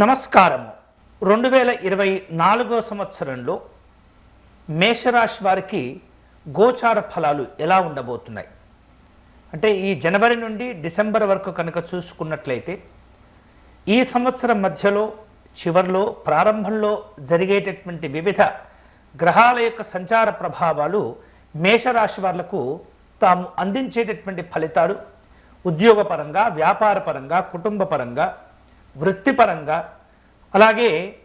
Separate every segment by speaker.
Speaker 1: నమస్కారము. రెండు వేల ఇరవై నాలుగో సంవత్సరంలో మేషరాశి వారికి గోచార ఫలాలు ఎలా ఉండబోతున్నాయి? అంటే ఈ జనవరి నుండి డిసెంబర్ వరకు కనుక చూసుకున్నట్లయితే ఈ సంవత్సరం మధ్యలో చివరిలో ప్రారంభంలో జరిగేటటువంటి వివిధ గ్రహాల యొక్క సంచార ప్రభావాలు మేషరాశి వాళ్ళకు తాము అందించేటటువంటి ఫలితాలు ఉద్యోగపరంగా వ్యాపారపరంగా కుటుంబపరంగా వృత్తిపరంగా అలాగే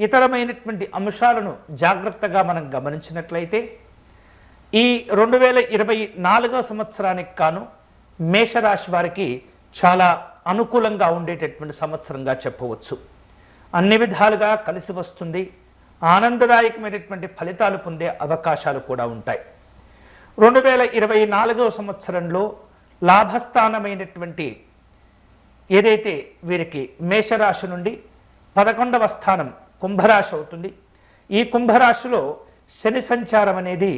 Speaker 1: ఇతరమైనటువంటి అంశాలను జాగ్రత్తగా మనం గమనించినట్లయితే ఈ రెండు వేల ఇరవై నాలుగో సంవత్సరానికి కాను మేషరాశి వారికి చాలా అనుకూలంగా ఉండేటటువంటి సంవత్సరంగా చెప్పవచ్చు. అన్ని విధాలుగా కలిసి వస్తుంది ఆనందదాయకమైనటువంటి ఫలితాలు పొందే అవకాశాలు కూడా ఉంటాయి. రెండు వేల ఇరవై నాలుగో సంవత్సరంలో లాభస్థానమైనటువంటి ఏదైతే వీరికి మేషరాశి నుండి పదకొండవ స్థానం కుంభరాశి అవుతుంది ఈ కుంభరాశిలో శని సంచారం అనేది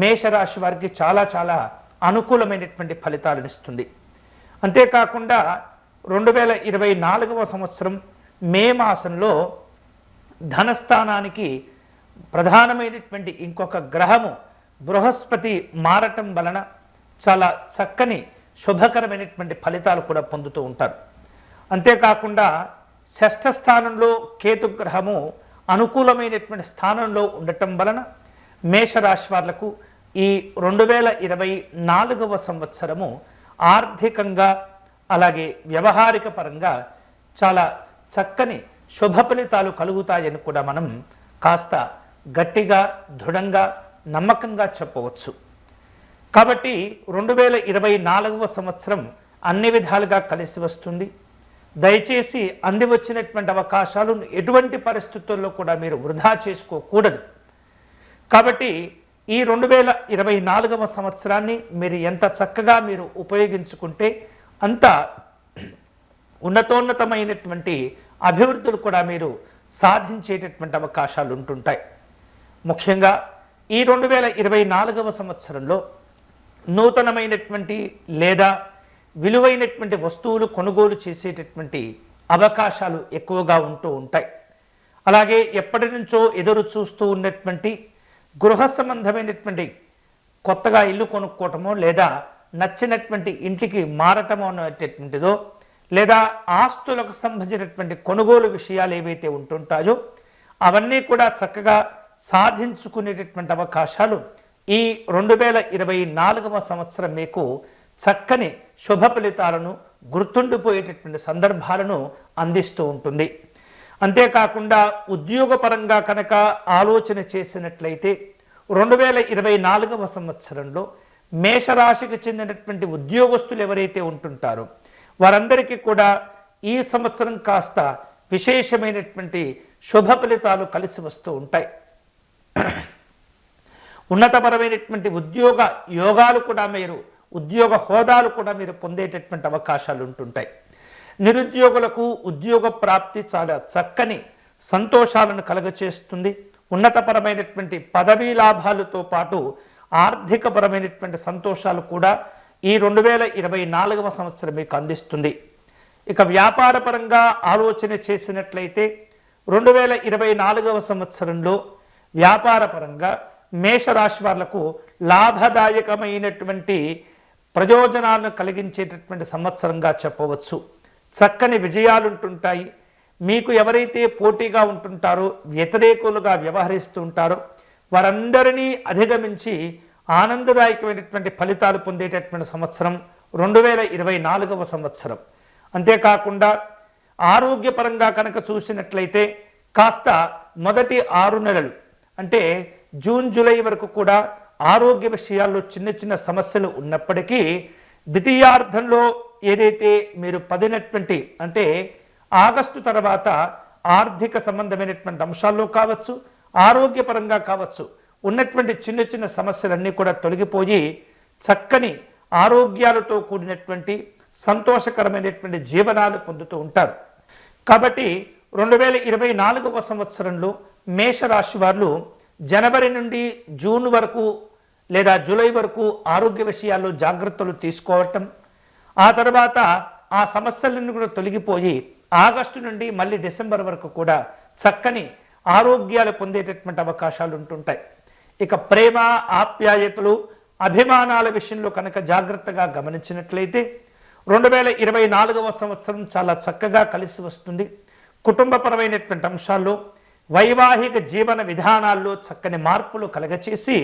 Speaker 1: మేషరాశి వారికి చాలా చాలా అనుకూలమైనటువంటి ఫలితాలను ఇస్తుంది. అంతేకాకుండా రెండు వేల ఇరవై నాలుగవ సంవత్సరం మే మాసంలో ధనస్థానానికి ప్రధానమైనటువంటి ఇంకొక గ్రహము బృహస్పతి మారటం వలన చాలా చక్కని శుభకరమైనటువంటి ఫలితాలు కూడా పొందుతూ ఉంటారు. అంతేకాకుండా షష్ఠ స్థానంలో కేతు గ్రహము అనుకూలమైనటువంటి స్థానంలో ఉండటం వలన మేషరాశి వాళ్ళకు ఈ రెండు వేల ఇరవై నాలుగవ సంవత్సరము ఆర్థికంగా అలాగే వ్యవహారిక పరంగా చాలా చక్కని శుభ ఫలితాలు కలుగుతాయని కూడా మనం కాస్త గట్టిగా దృఢంగా నమ్మకంగా చెప్పవచ్చు. కాబట్టి రెండు వేల ఇరవై నాలుగవ సంవత్సరం అన్ని విధాలుగా కలిసి వస్తుంది. దయచేసి అంది వచ్చినటువంటి అవకాశాలను ఎటువంటి పరిస్థితుల్లో కూడా మీరు వృధా చేసుకోకూడదు. కాబట్టి ఈ రెండు వేల ఇరవై నాలుగవ సంవత్సరాన్ని మీరు ఎంత చక్కగా మీరు ఉపయోగించుకుంటే అంత ఉన్నతోన్నతమైనటువంటి అభివృద్ధులు కూడా మీరు సాధించేటటువంటి అవకాశాలు ఉంటుంటాయి. ముఖ్యంగా ఈ రెండు వేల ఇరవై నాలుగవ సంవత్సరంలో నూతనమైనటువంటి లేదా విలువైనటువంటి వస్తువులు కొనుగోలు చేసేటటువంటి అవకాశాలు ఎక్కువగా ఉంటూ ఉంటాయి. అలాగే ఎప్పటి నుంచో ఎదురు చూస్తూ ఉన్నటువంటి గృహ సంబంధమైనటువంటి కొత్తగా ఇల్లు కొనుక్కోవటమో లేదా నచ్చినటువంటి ఇంటికి మారటమో అనేటటువంటిదో లేదా ఆస్తులకు సంబంధించినటువంటి కొనుగోలు విషయాలు ఏవైతే ఉంటుంటాయో అవన్నీ కూడా చక్కగా సాధించుకునేటటువంటి అవకాశాలు ఈ రెండు వేల ఇరవై నాలుగవ సంవత్సరం మీకు చక్కని శుభ ఫలితాలను గుర్తుండిపోయేటటువంటి సందర్భాలను అందిస్తూ ఉంటుంది. అంతేకాకుండా ఉద్యోగపరంగా కనుక ఆలోచన చేసినట్లయితే రెండు వేల ఇరవై నాలుగవ సంవత్సరంలో మేషరాశికి చెందినటువంటి ఉద్యోగస్తులు ఎవరైతే ఉంటుంటారో వారందరికీ కూడా ఈ సంవత్సరం కాస్త విశేషమైనటువంటి శుభ ఫలితాలు కలిసి వస్తూ ఉంటాయి. ఉన్నతపరమైనటువంటి ఉద్యోగ యోగాలు కూడా మీరు ఉద్యోగ హోదాలు కూడా మీరు పొందేటటువంటి అవకాశాలు ఉంటుంటాయి. నిరుద్యోగులకు ఉద్యోగ ప్రాప్తి చాలా చక్కని సంతోషాలను కలగచేస్తుంది. ఉన్నతపరమైనటువంటి పదవీ లాభాలతో పాటు ఆర్థికపరమైనటువంటి సంతోషాలు కూడా ఈ రెండు వేల ఇరవై నాలుగవ సంవత్సరం మీకు అందిస్తుంది. ఇక వ్యాపారపరంగా ఆలోచన చేసినట్లయితే రెండు వేల ఇరవై నాలుగవ సంవత్సరంలో వ్యాపారపరంగా మేషరాశి వాళ్ళకు లాభదాయకమైనటువంటి ప్రయోజనాలను కలిగించేటటువంటి సంవత్సరంగా చెప్పవచ్చు. చక్కని విజయాలు ఉంటుంటాయి మీకు ఎవరైతే పోటీగా ఉంటుంటారో వ్యతిరేకులుగా వ్యవహరిస్తూ ఉంటారో వారందరినీ అధిగమించి ఆనందదాయకమైనటువంటి ఫలితాలు పొందేటటువంటి సంవత్సరం రెండు వేల ఇరవై నాలుగవ సంవత్సరం. అంతేకాకుండా ఆరోగ్యపరంగా కనుక చూసినట్లయితే కాస్త మొదటి ఆరు నెలలు అంటే జూన్ జూలై వరకు కూడా ఆరోగ్య విషయాల్లో చిన్న చిన్న సమస్యలు ఉన్నప్పటికీ ద్వితీయార్థంలో ఏదైతే మీరు పదినటువంటి అంటే ఆగస్టు తర్వాత ఆర్థిక సంబంధమైనటువంటి అంశాల్లో కావచ్చు ఆరోగ్యపరంగా కావచ్చు ఉన్నటువంటి చిన్న చిన్న సమస్యలన్నీ కూడా తొలగిపోయి చక్కని ఆరోగ్యాలతో కూడినటువంటి సంతోషకరమైనటువంటి జీవనాలు పొందుతూ ఉంటారు. కాబట్టి రెండు వేల ఇరవై నాలుగవ సంవత్సరంలో మేషరాశి వారు జనవరి నుండి జూన్ వరకు లేదా జూలై వరకు ఆరోగ్య విషయాల్లో జాగ్రత్తలు తీసుకోవటం ఆ తర్వాత ఆ సమస్యలన్నీ కూడా తొలగిపోయి ఆగస్టు నుండి మళ్ళీ డిసెంబర్ వరకు కూడా చక్కని ఆరోగ్యాలు పొందేటటువంటి అవకాశాలు ఉంటుంటాయి. ఇక ప్రేమ ఆప్యాయతలు అభిమానాల విషయంలో కనుక జాగ్రత్తగా గమనించినట్లయితే రెండు వేల ఇరవై నాలుగవ సంవత్సరం చాలా చక్కగా కలిసి వస్తుంది. కుటుంబపరమైనటువంటి అంశాల్లో వైవాహిక జీవన విధానాల్లో చక్కని మార్పులు కలగచేసి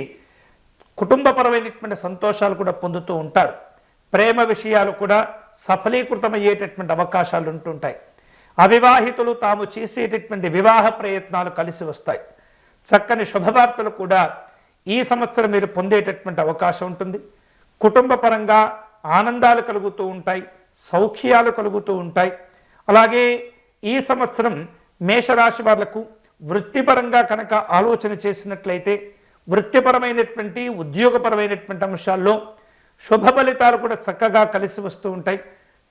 Speaker 1: కుటుంబపరమైనటువంటి సంతోషాలు కూడా పొందుతూ ఉంటారు. ప్రేమ విషయాలు కూడా సఫలీకృతమయ్యేటటువంటి అవకాశాలు ఉంటుంటాయి అవివాహితులు తాము చేసేటటువంటి వివాహ ప్రయత్నాలు కలిసి వస్తాయి. చక్కని శుభవార్తలు కూడా ఈ సంవత్సరం మీరు పొందేటటువంటి అవకాశం ఉంటుంది. కుటుంబ పరంగా ఆనందాలు కలుగుతూ ఉంటాయి సౌఖ్యాలు కలుగుతూ ఉంటాయి. అలాగే ఈ సంవత్సరం మేషరాశి వాళ్ళకు వృత్తిపరంగా కనుక ఆలోచన చేసినట్లయితే వృత్తిపరమైనటువంటి ఉద్యోగపరమైనటువంటి అంశాల్లో శుభ ఫలితాలు కూడా చక్కగా కలిసి వస్తూ ఉంటాయి.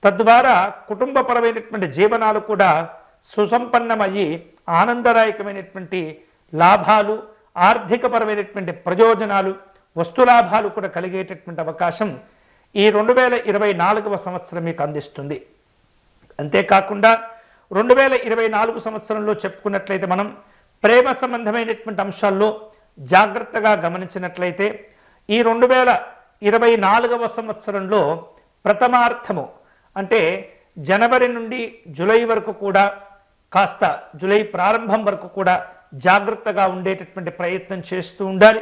Speaker 1: తద్వారా కుటుంబపరమైనటువంటి జీవనాలు కూడా సుసంపన్నమయ్యి ఆనందదాయకమైనటువంటి లాభాలు ఆర్థికపరమైనటువంటి ప్రయోజనాలు వస్తులాభాలు కూడా కలిగేటటువంటి అవకాశం ఈ రెండు వేల ఇరవై నాలుగవ సంవత్సరం మీకు అందిస్తుంది. అంతేకాకుండా రెండు వేల ఇరవై నాలుగు సంవత్సరంలో చెప్పుకున్నట్లయితే మనం ప్రేమ సంబంధమైనటువంటి అంశాల్లో జాగ్రత్తగా గమనించినట్లయితే ఈ రెండు వేల ఇరవై నాలుగవ సంవత్సరంలో ప్రథమార్థము అంటే జనవరి నుండి జూలై వరకు కూడా కాస్త జూలై ప్రారంభం వరకు కూడా జాగ్రత్తగా ఉండేటటువంటి ప్రయత్నం చేస్తూ ఉండాలి.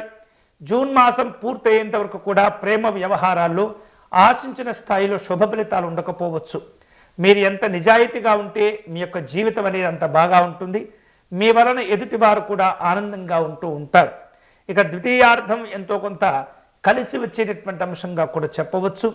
Speaker 1: జూన్ మాసం పూర్తయ్యేంత వరకు కూడా ప్రేమ వ్యవహారాల్లో ఆశించిన స్థాయిలో శుభ ఫలితాలు ఉండకపోవచ్చు. మీరు ఎంత నిజాయితీగా ఉంటే మీ యొక్క జీవితం అనేది అంత బాగా ఉంటుంది. మీ వలన ఎదుటివారు కూడా ఆనందంగా ఉంటూ ఉంటారు. ఇక ద్వితీయార్థం ఎంతో కొంత కలిసి వచ్చేటటువంటి అంశంగా కూడా చెప్పవచ్చు.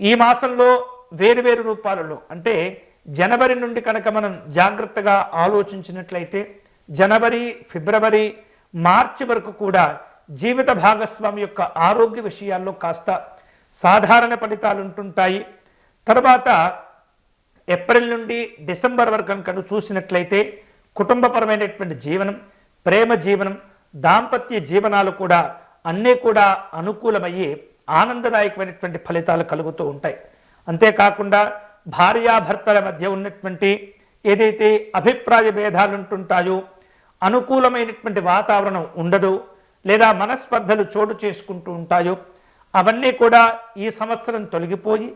Speaker 1: ఈ మాసంలో వేరువేరు రూపాలలో అంటే జనవరి నుండి కనుక మనం జాగ్రత్తగా ఆలోచించినట్లయితే జనవరి ఫిబ్రవరి మార్చి వరకు కూడా జీవిత భాగస్వామి యొక్క ఆరోగ్య విషయాల్లో కాస్త సాధారణ ఫలితాలు ఉంటుంటాయి. తర్వాత ఏప్రిల్ నుండి డిసెంబర్ వరకు కనుక చూసినట్లయితే కుటుంబపరమైనటువంటి జీవనం ప్రేమ జీవనం దాంపత్య జీవనాలు కూడా అన్నీ కూడా అనుకూలమయ్యి ఆనందదాయకమైనటువంటి ఫలితాలు కలుగుతూ ఉంటాయి. అంతేకాకుండా భార్యాభర్తల మధ్య ఉన్నటువంటి ఏదైతే అభిప్రాయ భేదాలు ఉంటుంటాయో అనుకూలమైనటువంటి వాతావరణం ఉండదు లేదా మనస్పర్ధలు చోటు చేసుకుంటూ ఉంటాయో అవన్నీ కూడా ఈ సంవత్సరం తొలగిపోయి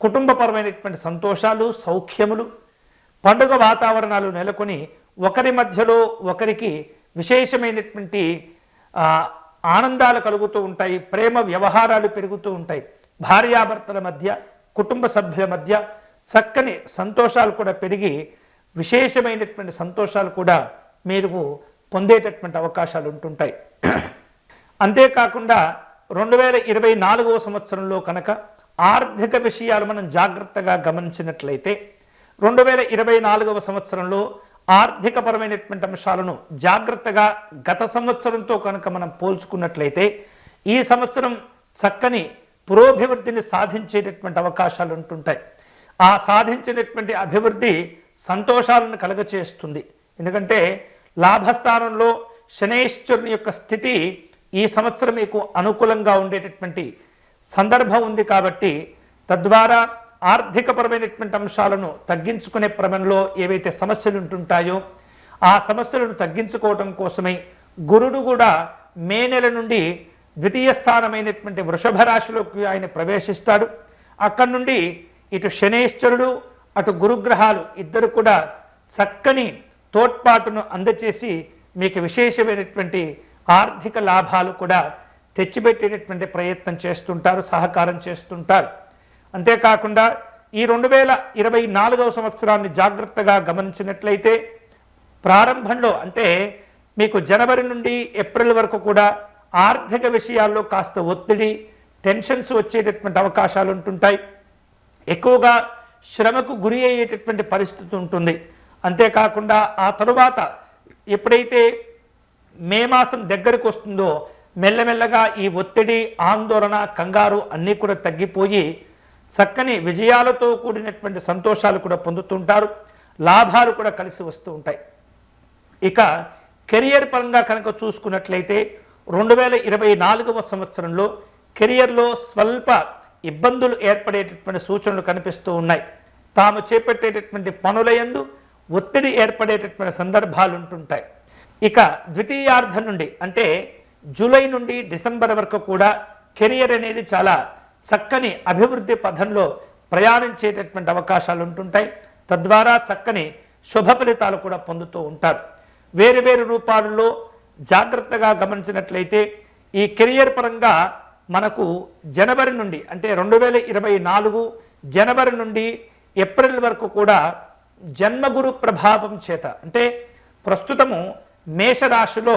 Speaker 1: కుటుంబపరమైనటువంటి సంతోషాలు సౌఖ్యములు పండుగ వాతావరణాలు నెలకొని ఒకరి మధ్యలో ఒకరికి విశేషమైనటువంటి ఆనందాలు కలుగుతూ ఉంటాయి ప్రేమ వ్యవహారాలు పెరుగుతూ ఉంటాయి. భార్యాభర్తల మధ్య కుటుంబ సభ్యుల మధ్య చక్కని సంతోషాలు కూడా పెరిగి విశేషమైనటువంటి సంతోషాలు కూడా మీరు పొందేటటువంటి అవకాశాలు ఉంటుంటాయి. అంతేకాకుండా రెండు వేల ఇరవై నాలుగవ సంవత్సరంలో కనుక ఆర్థిక విషయాలు మనం జాగ్రత్తగా గమనించినట్లయితే రెండు వేల ఇరవై నాలుగవ సంవత్సరంలో ఆర్థికపరమైనటువంటి అంశాలను జాగ్రత్తగా గత సంవత్సరంతో కనుక మనం పోల్చుకున్నట్లయితే ఈ సంవత్సరం చక్కని పురోభివృద్ధిని సాధించేటటువంటి అవకాశాలు ఉంటుంటాయి. ఆ సాధించినటువంటి అభివృద్ధి సంతోషాలను కలగచేస్తుంది. ఎందుకంటే లాభస్థానంలో శనేశ్వరుని యొక్క స్థితి ఈ సంవత్సరం మీకు అనుకూలంగా ఉండేటటువంటి సందర్భం ఉంది కాబట్టి తద్వారా ఆర్థికపరమైనటువంటి అంశాలను తగ్గించుకునే క్రమంలో ఏవైతే సమస్యలు ఉంటుంటాయో ఆ సమస్యలను తగ్గించుకోవటం కోసమై గురుడు కూడా మే నెల నుండి ద్వితీయ స్థానమైనటువంటి వృషభ రాశిలోకి ఆయన ప్రవేశిస్తాడు. అక్కడి నుండి ఇటు శనేశ్వరుడు అటు గురుగ్రహాలు ఇద్దరు కూడా చక్కని తోడ్పాటును అందచేసి మీకు విశేషమైనటువంటి ఆర్థిక లాభాలు కూడా తెచ్చిపెట్టేటటువంటి ప్రయత్నం చేస్తుంటారు సహకారం చేస్తుంటారు. అంతేకాకుండా ఈ రెండు వేల ఇరవై నాలుగవ సంవత్సరాన్ని జాగ్రత్తగా గమనించినట్లయితే ప్రారంభంలో అంటే మీకు జనవరి నుండి ఏప్రిల్ వరకు కూడా ఆర్థిక విషయాల్లో కాస్త ఒత్తిడి టెన్షన్స్ వచ్చేటటువంటి అవకాశాలు ఉంటుంటాయి. ఎక్కువగా శ్రమకు గురి అయ్యేటటువంటి పరిస్థితి ఉంటుంది. అంతేకాకుండా ఆ తరువాత ఎప్పుడైతే మే మాసం దగ్గరకు వస్తుందో మెల్లమెల్లగా ఈ ఒత్తిడి ఆందోళన కంగారు అన్నీ కూడా తగ్గిపోయి చక్కని విజయాలతో కూడినటువంటి సంతోషాలు కూడా పొందుతుంటారు. లాభాలు కూడా కలిసి వస్తూ ఉంటాయి. ఇక కెరియర్ పరంగా కనుక చూసుకున్నట్లయితే రెండు వేల ఇరవై నాలుగవ సంవత్సరంలో కెరియర్లో స్వల్ప ఇబ్బందులు ఏర్పడేటటువంటి సూచనలు కనిపిస్తూ ఉన్నాయి. తాము చేపట్టేటటువంటి పనుల యందు ఒత్తిడి ఏర్పడేటటువంటి సందర్భాలు ఉంటుంటాయి. ఇక ద్వితీయార్థం నుండి అంటే జూలై నుండి డిసెంబర్ వరకు కూడా కెరియర్ అనేది చాలా చక్కని అభివృద్ధి పథంలో ప్రయాణించేటటువంటి అవకాశాలు ఉంటుంటాయి. తద్వారా చక్కని శుభ ఫలితాలు కూడా పొందుతూ ఉంటారు. వేరు వేరు రూపాలలో జాగ్రత్తగా గమనించినట్లయితే ఈ కెరియర్ పరంగా మనకు జనవరి నుండి అంటే రెండు వేల ఇరవై నాలుగు జనవరి నుండి ఏప్రిల్ వరకు కూడా జన్మగురు ప్రభావం చేత అంటే ప్రస్తుతము మేషరాశిలో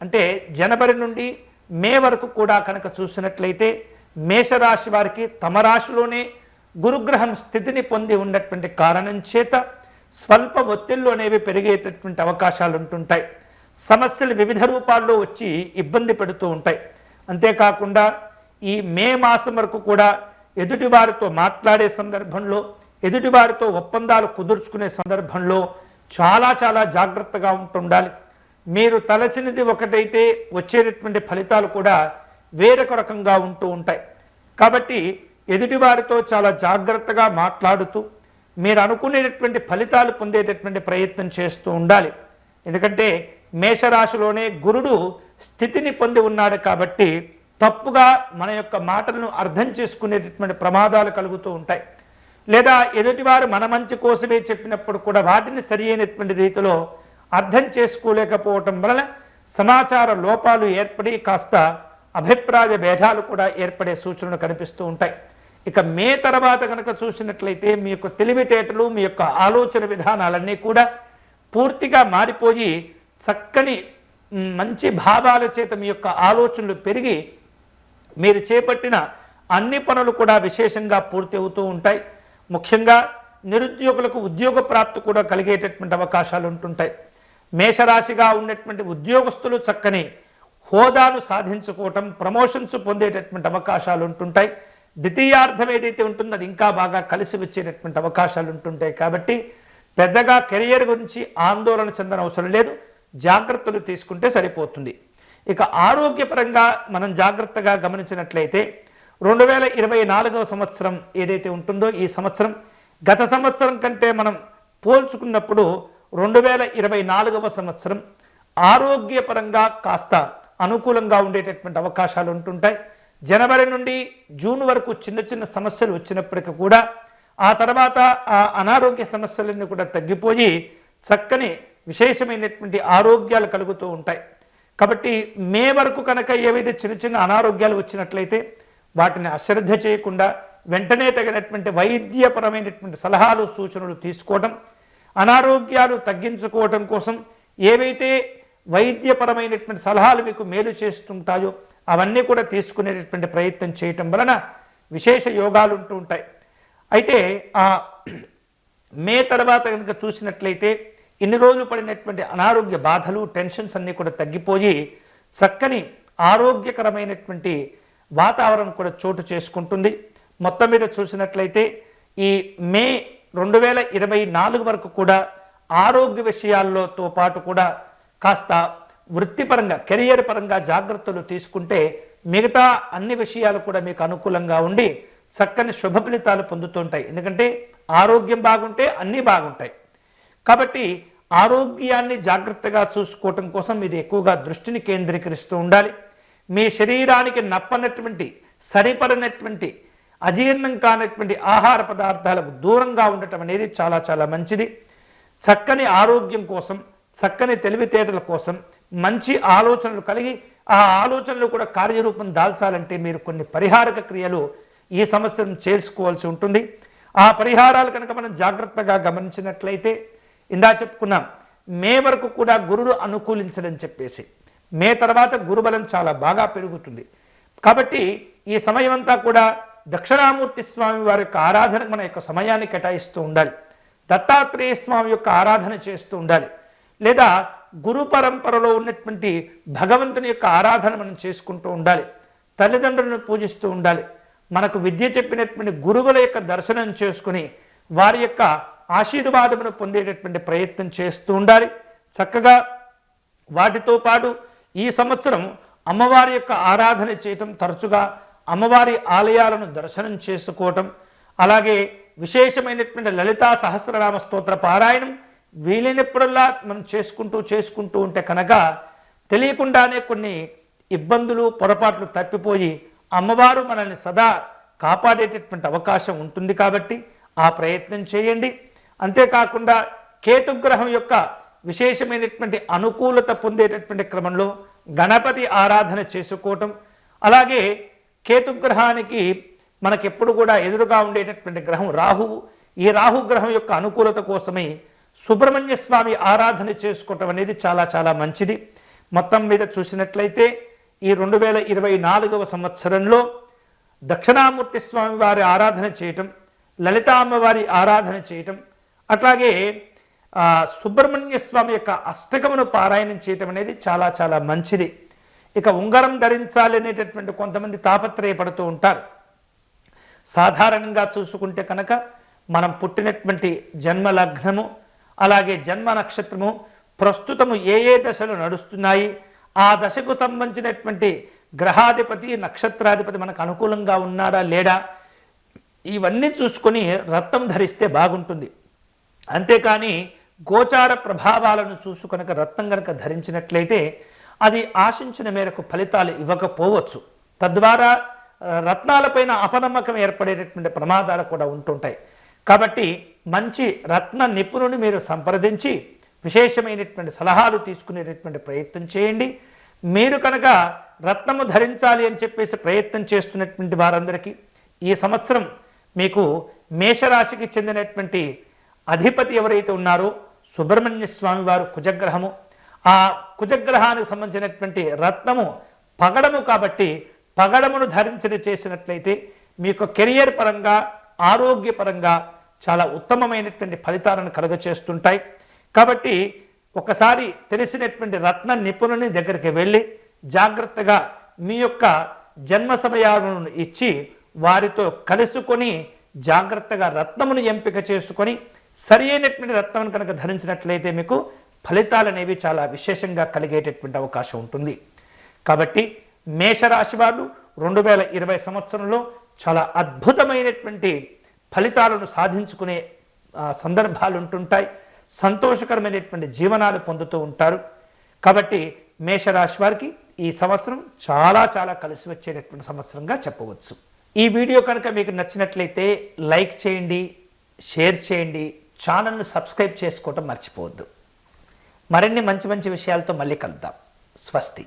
Speaker 1: అంటే జనవరి నుండి మే వరకు కూడా కనుక చూసినట్లయితే మేషరాశి వారికి తమ రాశిలోనే గురుగ్రహం స్థితిని పొంది ఉన్నటువంటి కారణం చేత స్వల్ప ఒత్తిళ్ళు అనేవి పెరిగేటటువంటి అవకాశాలు ఉంటుంటాయి. సమస్యలు వివిధ రూపాల్లో వచ్చి ఇబ్బంది పెడుతూ ఉంటాయి. అంతేకాకుండా ఈ మే మాసం వరకు కూడా ఎదుటివారితో మాట్లాడే సందర్భంలో ఎదుటివారితో ఒప్పందాలు కుదుర్చుకునే సందర్భంలో చాలా చాలా జాగ్రత్తగా ఉంటుండాలి మీరు తలచినది ఒకటైతే వచ్చేటటువంటి ఫలితాలు కూడా వేరొక రకంగా ఉంటూ ఉంటాయి. కాబట్టి ఎదుటివారితో చాలా జాగ్రత్తగా మాట్లాడుతూ మీరు అనుకునేటటువంటి ఫలితాలు పొందేటటువంటి ప్రయత్నం చేస్తూ ఉండాలి. ఎందుకంటే మేషరాశిలోనే గురుడు స్థితిని పొంది ఉన్నాడు కాబట్టి తప్పుగా మన యొక్క మాటలను అర్థం చేసుకునేటటువంటి ప్రమాదాలు కలుగుతూ ఉంటాయి. లేదా ఎదుటివారు మన మంచి కోసమే చెప్పినప్పుడు కూడా వాటిని సరి అయినటువంటి రీతిలో అర్థం చేసుకోలేకపోవటం వలన సమాచార లోపాలు ఏర్పడి కాస్త అభిప్రాయ భేదాలు కూడా ఏర్పడే సూచనలు కనిపిస్తూ ఉంటాయి. ఇక మే తర్వాత కనుక చూసినట్లయితే మీ యొక్క తెలివితేటలు మీ యొక్క ఆలోచన విధానాలన్నీ కూడా పూర్తిగా మారిపోయి చక్కని మంచి భావాల చేత మీ యొక్క ఆలోచనలు పెరిగి మీరు చేపట్టిన అన్ని పనులు కూడా విశేషంగా పూర్తి అవుతూ ఉంటాయి. ముఖ్యంగా నిరుద్యోగులకు ఉద్యోగ ప్రాప్తి కూడా కలిగేటటువంటి అవకాశాలు ఉంటుంటాయి. మేషరాశిగా ఉన్నటువంటి ఉద్యోగస్తులు చక్కని హోదాను సాధించుకోవటం ప్రమోషన్స్ పొందేటటువంటి అవకాశాలు ఉంటుంటాయి. ద్వితీయార్థం ఏదైతే ఉంటుందో అది ఇంకా బాగా కలిసి వచ్చేటటువంటి అవకాశాలు ఉంటుంటాయి. కాబట్టి పెద్దగా కెరియర్ గురించి ఆందోళన చెందన అవసరం లేదు. జాగ్రత్తలు తీసుకుంటే సరిపోతుంది. ఇక ఆరోగ్యపరంగా మనం జాగ్రత్తగా గమనించినట్లయితే రెండు వేల ఇరవై నాలుగవ సంవత్సరం ఏదైతే ఉంటుందో ఈ సంవత్సరం గత సంవత్సరం కంటే మనం పోల్చుకున్నప్పుడు రెండు వేల ఇరవై నాలుగవ సంవత్సరం ఆరోగ్యపరంగా కాస్త అనుకూలంగా ఉండేటటువంటి అవకాశాలు ఉంటుంటాయి. జనవరి నుండి జూన్ వరకు చిన్న చిన్న సమస్యలు వచ్చినప్పటికీ కూడా ఆ తర్వాత ఆ అనారోగ్య సమస్యలన్నీ కూడా తగ్గిపోయి చక్కని విశేషమైనటువంటి ఆరోగ్యాలు కలుగుతూ ఉంటాయి. కాబట్టి మే వరకు కనుక ఏవైతే చిన్న చిన్న అనారోగ్యాలు వచ్చినట్లయితే వాటిని అశ్రద్ధ చేయకుండా వెంటనే తగినటువంటి వైద్యపరమైనటువంటి సలహాలు సూచనలు తీసుకోవడం అనారోగ్యాలు తగ్గించుకోవటం కోసం ఏవైతే వైద్యపరమైనటువంటి సలహాలు మీకు మేలు చేస్తుంటాయో అవన్నీ కూడా తీసుకునేటటువంటి ప్రయత్నం చేయటం వలన విశేష యోగాలు ఉంటూ ఉంటాయి. అయితే ఆ మే తర్వాత కనుక చూసినట్లయితే ఇన్ని రోజులు పడినటువంటి అనారోగ్య బాధలు టెన్షన్స్ అన్నీ కూడా తగ్గిపోయి చక్కని ఆరోగ్యకరమైనటువంటి వాతావరణం కూడా చోటు చేసుకుంటుంది. మొత్తం మీద చూసినట్లయితే ఈ మే రెండు వేల ఇరవై నాలుగు వరకు కూడా ఆరోగ్య విషయాల్లోతో పాటు కూడా కాస్త వృత్తిపరంగా కెరియర్ పరంగా జాగ్రత్తలు తీసుకుంటే మిగతా అన్ని విషయాలు కూడా మీకు అనుకూలంగా ఉండి చక్కని శుభ ఫలితాలు పొందుతుంటాయి. ఎందుకంటే ఆరోగ్యం బాగుంటే అన్నీ బాగుంటాయి. కాబట్టి ఆరోగ్యాన్ని జాగ్రత్తగా చూసుకోవటం కోసం మీరు ఎక్కువగా దృష్టిని కేంద్రీకరిస్తూ ఉండాలి. మీ శరీరానికి నప్పనటువంటి సరిపడినటువంటి అజీర్ణం కానటువంటి ఆహార పదార్థాలకు దూరంగా ఉండటం అనేది చాలా చాలా మంచిది. చక్కని ఆరోగ్యం కోసం చక్కని తెలివితేటల కోసం మంచి ఆలోచనలు కలిగి ఆ ఆలోచనలు కూడా కార్యరూపం దాల్చాలంటే మీరు కొన్ని పరిహారక క్రియలు ఈ సంవత్సరం చేసుకోవాల్సి ఉంటుంది. ఆ పరిహారాలు కనుక మనం జాగ్రత్తగా గమనించినట్లయితే ఇందా చెప్పుకున్నాం మే వరకు కూడా గురుడు అనుకూలించడని చెప్పేసి మే తర్వాత గురుబలం చాలా బాగా పెరుగుతుంది. కాబట్టి ఈ సమయం అంతా కూడా దక్షిణామూర్తి స్వామి వారి యొక్క ఆరాధన మన యొక్క సమయాన్ని కేటాయిస్తూ ఉండాలి. దత్తాత్రేయ స్వామి యొక్క ఆరాధన చేస్తూ ఉండాలి. లేదా గురు పరంపరలో ఉన్నటువంటి భగవంతుని యొక్క ఆరాధన మనం చేసుకుంటూ ఉండాలి. తల్లిదండ్రులను పూజిస్తూ ఉండాలి. మనకు విద్య చెప్పినటువంటి గురువుల యొక్క దర్శనం చేసుకుని వారి యొక్క ఆశీర్వాదమును పొందేటటువంటి ప్రయత్నం చేస్తూ ఉండాలి. చక్కగా వాటితో పాటు ఈ సంవత్సరం అమ్మవారి యొక్క ఆరాధన చేయటం తరచుగా అమ్మవారి ఆలయాలను దర్శనం చేసుకోవటం అలాగే విశేషమైనటువంటి లలితా సహస్రనామ స్తోత్ర పారాయణం వీలైనప్పుడల్లా మనం చేసుకుంటూ చేసుకుంటూ ఉంటే కనుక తెలియకుండానే కొన్ని ఇబ్బందులు పొరపాట్లు తప్పిపోయి అమ్మవారు మనల్ని సదా కాపాడేటటువంటి అవకాశం ఉంటుంది కాబట్టి ఆ ప్రయత్నం చేయండి. అంతేకాకుండా కేతుగ్రహం యొక్క విశేషమైనటువంటి అనుకూలత పొందేటటువంటి క్రమంలో గణపతి ఆరాధన చేసుకోవటం. అలాగే కేతుగ్రహానికి మనకెప్పుడు కూడా ఎదురుగా ఉండేటటువంటి గ్రహం రాహువు. ఈ రాహు గ్రహం యొక్క అనుకూలత కోసమై సుబ్రహ్మణ్య స్వామి ఆరాధన చేసుకోవటం అనేది చాలా చాలా మంచిది. మొత్తం మీద చూసినట్లయితే ఈ రెండు వేల ఇరవై నాలుగవ సంవత్సరంలో దక్షిణామూర్తి స్వామి వారి ఆరాధన చేయటం లలితా అమ్మవారి ఆరాధన చేయటం అట్లాగే సుబ్రహ్మణ్య స్వామి యొక్క అష్టకమును పారాయణం చేయటం అనేది చాలా చాలా మంచిది. ఇక ఉంగరం ధరించాలి అనేటటువంటి కొంతమంది తాపత్రయపడుతూ ఉంటారు. సాధారణంగా చూసుకుంటే కనుక మనం పుట్టినటువంటి జన్మ లగ్నము అలాగే జన్మ నక్షత్రము ప్రస్తుతము ఏ ఏ దశలు నడుస్తున్నాయి ఆ దశకు సంబంధించినటువంటి గ్రహాధిపతి నక్షత్రాధిపతి మనకు అనుకూలంగా ఉన్నాడా లేడా? ఇవన్నీ చూసుకొని రత్నం ధరిస్తే బాగుంటుంది. అంతేకాని గోచార ప్రభావాలను చూసుకొనక రత్నం కనుక ధరించినట్లయితే అది ఆశించిన మేరకు ఫలితాలు ఇవ్వకపోవచ్చు. తద్వారా రత్నాలపైన అపనమ్మకం ఏర్పడేటటువంటి ప్రమాదాలు కూడా ఉంటుంటాయి. కాబట్టి మంచి రత్న నిపుణుని మీరు సంప్రదించి విశేషమైనటువంటి సలహాలు తీసుకునేటటువంటి ప్రయత్నం చేయండి. మీరు కనుక రత్నము ధరించాలి అని చెప్పేసి ప్రయత్నం చేస్తున్నటువంటి వారందరికీ ఈ సంవత్సరం మీకు మేషరాశికి చెందినటువంటి అధిపతి ఎవరైతే ఉన్నారో సుబ్రహ్మణ్య స్వామి వారు కుజగ్రహము. ఆ కుజగ్రహానికి సంబంధించినటువంటి రత్నము పగడము కాబట్టి పగడమును ధరించిన చేసినట్లయితే మీకు కెరియర్ పరంగా ఆరోగ్యపరంగా చాలా ఉత్తమమైనటువంటి ఫలితాలను కలుగచేస్తుంటాయి. కాబట్టి ఒకసారి తెలిసినటువంటి రత్న నిపుణుని దగ్గరికి వెళ్ళి జాగ్రత్తగా మీ యొక్క జన్మ సమయాలను ఇచ్చి వారితో కలుసుకొని జాగ్రత్తగా రత్నమును ఎంపిక చేసుకొని సరి అయినటువంటి రత్నం కనుక ధరించినట్లయితే మీకు ఫలితాలు అనేవి చాలా విశేషంగా కలిగేటటువంటి అవకాశం ఉంటుంది. కాబట్టి మేషరాశి వారు రెండు వేల ఇరవై సంవత్సరంలో చాలా అద్భుతమైనటువంటి ఫలితాలను సాధించుకునే సందర్భాలు ఉంటుంటాయి సంతోషకరమైనటువంటి జీవనాలు పొందుతూ ఉంటారు. కాబట్టి మేషరాశి వారికి ఈ సంవత్సరం చాలా చాలా కలిసి వచ్చేటటువంటి సంవత్సరంగా చెప్పవచ్చు. ఈ వీడియో కనుక మీకు నచ్చినట్లయితే లైక్ చేయండి షేర్ చేయండి ఛానల్ను సబ్స్క్రైబ్ చేసుకోవటం మర్చిపోవద్దు. మరిన్ని మంచి మంచి విషయాలతో మళ్ళీ కలుద్దాం. స్వస్తి.